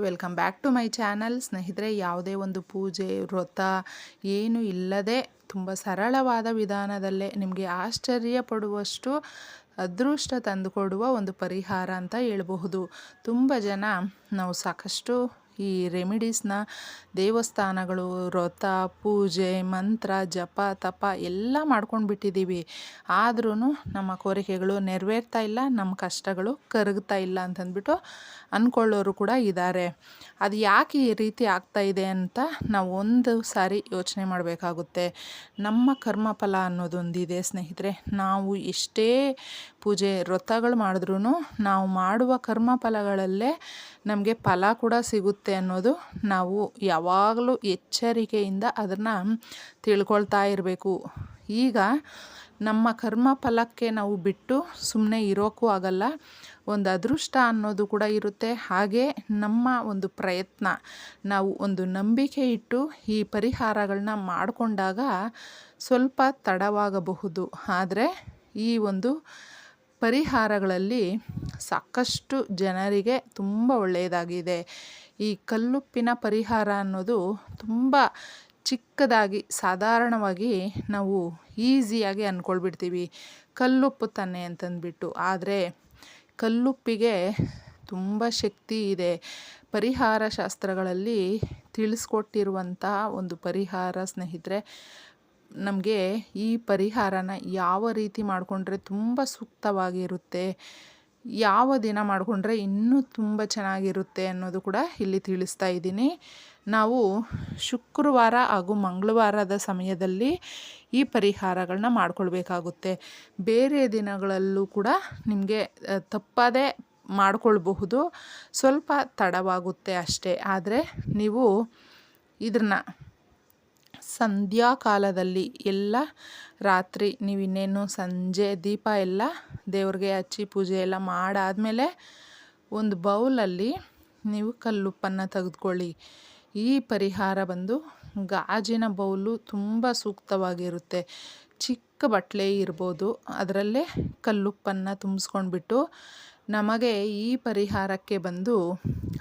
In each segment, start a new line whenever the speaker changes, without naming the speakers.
Welcome back to my channel. ಸ್ನೇಹಿತರೆ, ಯಾವುದೇ ಒಂದು ಪೂಜೆ, ವ್ರತ ಏನು ಇಲ್ಲದೆ ತುಂಬ ಸರಳವಾದ ವಿಧಾನದಲ್ಲೇ ನಿಮಗೆ ಆಶ್ಚರ್ಯ ಪಡುವಷ್ಟು ಅದೃಷ್ಟ ತಂದುಕೊಡುವ ಒಂದು ಪರಿಹಾರ ಅಂತ ಹೇಳಬಹುದು. ತುಂಬ ಜನ ನಾವು ಸಾಕಷ್ಟು ಈ ರೆಮಿಡೀಸ್ನ ದೇವಸ್ಥಾನಗಳು, ವ್ರತ, ಪೂಜೆ, ಮಂತ್ರ, ಜಪ, ತಪ ಎಲ್ಲ ಮಾಡ್ಕೊಂಡು ಬಿಟ್ಟಿದ್ದೀವಿ ಆದ್ರೂ ನಮ್ಮ ಕೋರಿಕೆಗಳು ನೆರವೇರ್ತಾ ಇಲ್ಲ, ನಮ್ಮ ಕಷ್ಟಗಳು ಕರಗ್ತಾ ಇಲ್ಲ ಅಂತಂದ್ಬಿಟ್ಟು ಅಂದ್ಕೊಳ್ಳೋರು ಕೂಡ ಇದ್ದಾರೆ. ಅದು ಯಾಕೆ ಈ ರೀತಿ ಆಗ್ತಾ ಇದೆ ಅಂತ ನಾವು ಒಂದು ಸಾರಿ ಯೋಚನೆ ಮಾಡಬೇಕಾಗುತ್ತೆ. ನಮ್ಮ ಕರ್ಮಫಲ ಅನ್ನೋದೊಂದಿದೆ ಸ್ನೇಹಿತರೆ. ನಾವು ಎಷ್ಟೇ ಪೂಜೆ, ವ್ರತಗಳು ಮಾಡಿದ್ರೂ ನಾವು ಮಾಡುವ ಕರ್ಮಫಲಗಳಲ್ಲೇ ನಮಗೆ ಫಲ ಕೂಡ ಸಿಗುತ್ತೆ ಅನ್ನೋದು ನಾವು ಯಾವಾಗಲೂ ಎಚ್ಚರಿಕೆಯಿಂದ ಅದನ್ನು ತಿಳ್ಕೊಳ್ತಾ ಇರಬೇಕು. ಈಗ ನಮ್ಮ ಕರ್ಮ ಫಲಕ್ಕೆ ನಾವು ಬಿಟ್ಟು ಸುಮ್ಮನೆ ಇರೋಕ್ಕೂ ಆಗಲ್ಲ, ಒಂದು ಅದೃಷ್ಟ ಅನ್ನೋದು ಕೂಡ ಇರುತ್ತೆ. ಹಾಗೆ ನಮ್ಮ ಒಂದು ಪ್ರಯತ್ನ, ನಾವು ಒಂದು ನಂಬಿಕೆ ಇಟ್ಟು ಈ ಪರಿಹಾರಗಳನ್ನ ಮಾಡಿಕೊಂಡಾಗ ಸ್ವಲ್ಪ ತಡವಾಗಬಹುದು. ಆದರೆ ಈ ಒಂದು ಪರಿಹಾರಗಳಲ್ಲಿ ಸಾಕಷ್ಟು ಜನರಿಗೆ ತುಂಬ ಒಳ್ಳೆಯದಾಗಿದೆ. ಈ ಕಲ್ಲುಪ್ಪಿನ ಪರಿಹಾರ ಅನ್ನೋದು ತುಂಬ ಚಿಕ್ಕದಾಗಿ, ಸಾಧಾರಣವಾಗಿ ನಾವು ಈಸಿಯಾಗಿ ಅಂದ್ಕೊಳ್ಬಿಡ್ತೀವಿ ಕಲ್ಲುಪ್ಪು ತಾನೆ ಅಂತಂದ್ಬಿಟ್ಟು. ಆದರೆ ಕಲ್ಲುಪ್ಪಿಗೆ ತುಂಬ ಶಕ್ತಿ ಇದೆ. ಪರಿಹಾರ ಶಾಸ್ತ್ರಗಳಲ್ಲಿ ತಿಳಿಸ್ಕೊಟ್ಟಿರುವಂತಹ ಒಂದು ಪರಿಹಾರ ಸ್ನೇಹಿತರೆ, ನಮಗೆ ಈ ಪರಿಹಾರನ ಯಾವ ರೀತಿ ಮಾಡಿಕೊಂಡ್ರೆ ತುಂಬ ಸೂಕ್ತವಾಗಿರುತ್ತೆ. ಯಾವ ದಿನ ಮಾಡಿಕೊಂಡ್ರೆ ಇನ್ನೂ ತುಂಬ ಚೆನ್ನಾಗಿರುತ್ತೆ ಅನ್ನೋದು ಕೂಡ ಇಲ್ಲಿ ತಿಳಿಸ್ತಾ ಇದ್ದೀನಿ. ನಾವು ಶುಕ್ರವಾರ ಹಾಗೂ ಮಂಗಳವಾರದ ಸಮಯದಲ್ಲಿ ಈ ಪರಿಹಾರಗಳನ್ನ ಮಾಡಿಕೊಳ್ಬೇಕಾಗುತ್ತೆ. ಬೇರೆ ದಿನಗಳಲ್ಲೂ ಕೂಡ ನಿಮಗೆ ತಪ್ಪದೇ ಮಾಡಿಕೊಳ್ಬಹುದು. ಸ್ವಲ್ಪ ತಡವಾಗುತ್ತೆ ಅಷ್ಟೇ. ಆದರೆ ನೀವು ಇದನ್ನ ಸಂಧ್ಯಾಕಾಲದಲ್ಲಿ ಎಲ್ಲ ರಾತ್ರಿ ನೀವು ಇನ್ನೇನು ಸಂಜೆ ದೀಪ ಎಲ್ಲ ದೇವ್ರಿಗೆ ಹಚ್ಚಿ ಪೂಜೆ ಎಲ್ಲ ಮಾಡಾದಮೇಲೆ ಒಂದು ಬೌಲಲ್ಲಿ ನೀವು ಕಲ್ಲುಪ್ಪನ್ನು ತೆಗೆದುಕೊಳ್ಳಿ. ಈ ಪರಿಹಾರ ಬಂದು ಗಾಜಿನ ಬೌಲು ತುಂಬ ಸೂಕ್ತವಾಗಿರುತ್ತೆ. ಚಿಕ್ಕ ಬಟ್ಲೆ ಇರ್ಬೋದು, ಅದರಲ್ಲೇ ಕಲ್ಲುಪ್ಪನ್ನು ತುಂಬಿಸ್ಕೊಂಡ್ಬಿಟ್ಟು ನಮಗೆ ಈ ಪರಿಹಾರಕ್ಕೆ ಬಂದು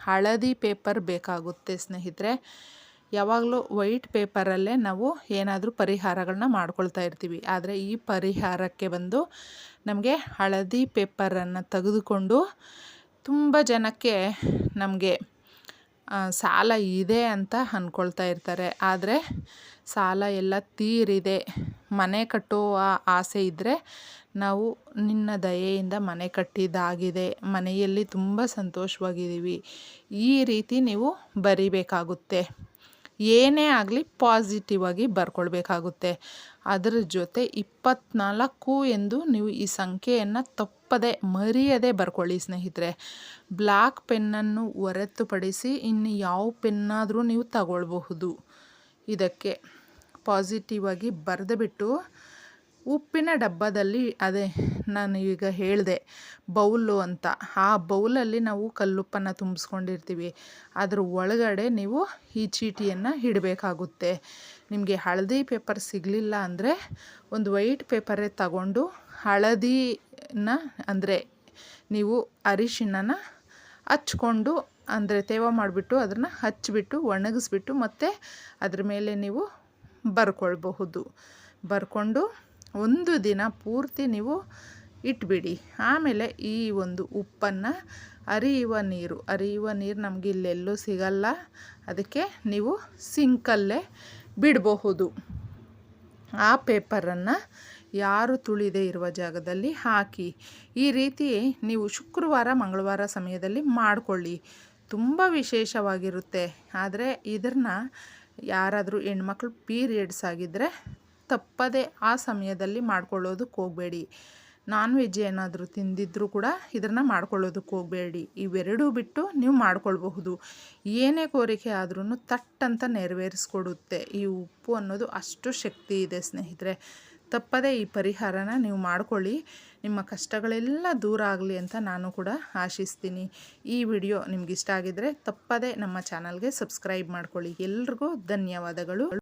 ಹಳದಿ ಪೇಪರ್ ಬೇಕಾಗುತ್ತೆ ಸ್ನೇಹಿತರೆ. ಯಾವಾಗಲೂ ವೈಟ್ ಪೇಪರಲ್ಲೇ ನಾವು ಏನಾದರೂ ಪರಿಹಾರಗಳನ್ನ ಮಾಡ್ಕೊಳ್ತಾ ಇರ್ತೀವಿ. ಆದರೆ ಈ ಪರಿಹಾರಕ್ಕೆ ಬಂದು ನಮಗೆ ಹಳದಿ ಪೇಪರನ್ನು ತೆಗೆದುಕೊಂಡು ತುಂಬ ಜನಕ್ಕೆ ನಮಗೆ ಸಾಲ ಇದೆ ಅಂತ ಅಂದ್ಕೊಳ್ತಾ ಇರ್ತಾರೆ. ಆದರೆ ಸಾಲ ಎಲ್ಲ ತೀರಿದೆ. ಮನೆ ಕಟ್ಟುವ ಆಸೆ ಇದ್ದರೆ ನಾವು ನಿನ್ನ ದಯೆಯಿಂದ ಮನೆ ಕಟ್ಟಿದ್ದಾಗಿದೆ. ಮನೆಯಲ್ಲಿ ತುಂಬ ಸಂತೋಷವಾಗಿದ್ದೀವಿ. ಈ ರೀತಿ ನೀವು ಬರಿಬೇಕಾಗುತ್ತೆ. ಏನೇ ಆಗಲಿ ಪಾಸಿಟಿವ್ ಆಗಿ ಬರ್ಕೊಳ್ಬೇಕಾಗುತ್ತೆ. ಅದರ ಜೊತೆ ಇಪ್ಪತ್ನಾಲ್ಕು ಎಂದು ನೀವು ಈ ಸಂಖ್ಯೆಯನ್ನು ತಪ್ಪದೆ ಮರೆಯದೆ ಬರ್ಕೊಳ್ಳಿ ಸ್ನೇಹಿತರೆ. ಬ್ಲ್ಯಾಕ್ ಪೆನ್ನನ್ನು ಹೊರತುಪಡಿಸಿ ಇನ್ನು ಯಾವ ಪೆನ್ನಾದರೂ ನೀವು ತಗೊಳ್ಬಹುದು. ಇದಕ್ಕೆ ಪಾಸಿಟಿವ್ ಆಗಿ ಬರೆದುಬಿಟ್ಟು ಉಪ್ಪಿನ ಡಬ್ಬದಲ್ಲಿ ಅದೇ ನಾನು ಈಗ ಹೇಳಿದೆ ಬೌಲು ಅಂತ. ಆ ಬೌಲಲ್ಲಿ ನಾವು ಕಲ್ಲುಪ್ಪನ್ನು ತುಂಬಿಸ್ಕೊಂಡಿರ್ತೀವಿ. ಅದ್ರ ಒಳಗಡೆ ನೀವು ಈ ಚೀಟಿಯನ್ನು ಇಡಬೇಕಾಗುತ್ತೆ. ನಿಮಗೆ ಹಳದಿ ಪೇಪರ್ ಸಿಗಲಿಲ್ಲ ಅಂದರೆ ಒಂದು ವೈಟ್ ಪೇಪರೇ ತಗೊಂಡು ಹಳದಿನ ಅಂದರೆ ನೀವು ಅರಿಶಿಣನ ಹಚ್ಕೊಂಡು ಅಂದರೆ ತೇವ ಮಾಡಿಬಿಟ್ಟು ಅದನ್ನು ಹಚ್ಚಿಬಿಟ್ಟು ಒಣಗಿಸ್ಬಿಟ್ಟು ಮತ್ತು ಅದ್ರ ಮೇಲೆ ನೀವು ಬರ್ಕೊಳ್ಬಹುದು. ಬರ್ಕೊಂಡು ಒಂದು ದಿನ ಪೂರ್ತಿ ನೀವು ಇಟ್ಬಿಡಿ. ಆಮೇಲೆ ಈ ಒಂದು ಉಪ್ಪನ್ನು ಅರಿಯುವ ನೀರು. ಅರಿಯುವ ನೀರು ನಮಗೆ ಇಲ್ಲೆಲ್ಲೂ ಸಿಗಲ್ಲ. ಅದಕ್ಕೆ ನೀವು ಸಿಂಕಲ್ಲೇ ಬಿಡಬಹುದು. ಆ ಪೇಪರನ್ನು ಯಾರು ತುಳಿದೇ ಇರುವ ಜಾಗದಲ್ಲಿ ಹಾಕಿ. ಈ ರೀತಿ ನೀವು ಶುಕ್ರವಾರ, ಮಂಗಳವಾರ ಸಮಯದಲ್ಲಿ ಮಾಡಿಕೊಳ್ಳಿ. ತುಂಬ ವಿಶೇಷವಾಗಿರುತ್ತೆ. ಆದರೆ ಇದನ್ನು ಯಾರಾದರೂ ಹೆಣ್ಮಕ್ಳು ಪೀರಿಯಡ್ಸ್ ಆಗಿದ್ದರೆ ತಪ್ಪದೆ ಆ ಸಮಯದಲ್ಲಿ ಮಾಡ್ಕೊಳ್ಳೋದಕ್ಕೆ ಹೋಗಬೇಡಿ. ನಾನ್ ವೆಜ್ ಏನಾದರೂ ತಿಂದಿದ್ದರೂ ಕೂಡ ಇದನ್ನು ಮಾಡ್ಕೊಳ್ಳೋದಕ್ಕೆ ಹೋಗಬೇಡಿ. ಇವೆರಡೂ ಬಿಟ್ಟು ನೀವು ಮಾಡ್ಕೊಳ್ಬಹುದು. ಏನೇ ಕೋರಿಕೆ ಆದ್ರೂ ತಟ್ಟಂತ ನೆರವೇರಿಸ್ಕೊಡುತ್ತೆ. ಈ ಉಪ್ಪು ಅನ್ನೋದು ಅಷ್ಟು ಶಕ್ತಿ ಇದೆ ಸ್ನೇಹಿತರೆ. ತಪ್ಪದೇ ಈ ಪರಿಹಾರನ ನೀವು ಮಾಡ್ಕೊಳ್ಳಿ. ನಿಮ್ಮ ಕಷ್ಟಗಳೆಲ್ಲ ದೂರ ಆಗಲಿ ಅಂತ ನಾನು ಕೂಡ ಆಶಿಸ್ತೀನಿ. ಈ ವಿಡಿಯೋ ನಿಮ್ಗೆ ಇಷ್ಟ ಆಗಿದ್ದರೆ ತಪ್ಪದೇ ನಮ್ಮ ಚಾನಲ್ಗೆ ಸಬ್ಸ್ಕ್ರೈಬ್ ಮಾಡ್ಕೊಳ್ಳಿ. ಎಲ್ರಿಗೂ ಧನ್ಯವಾದಗಳು.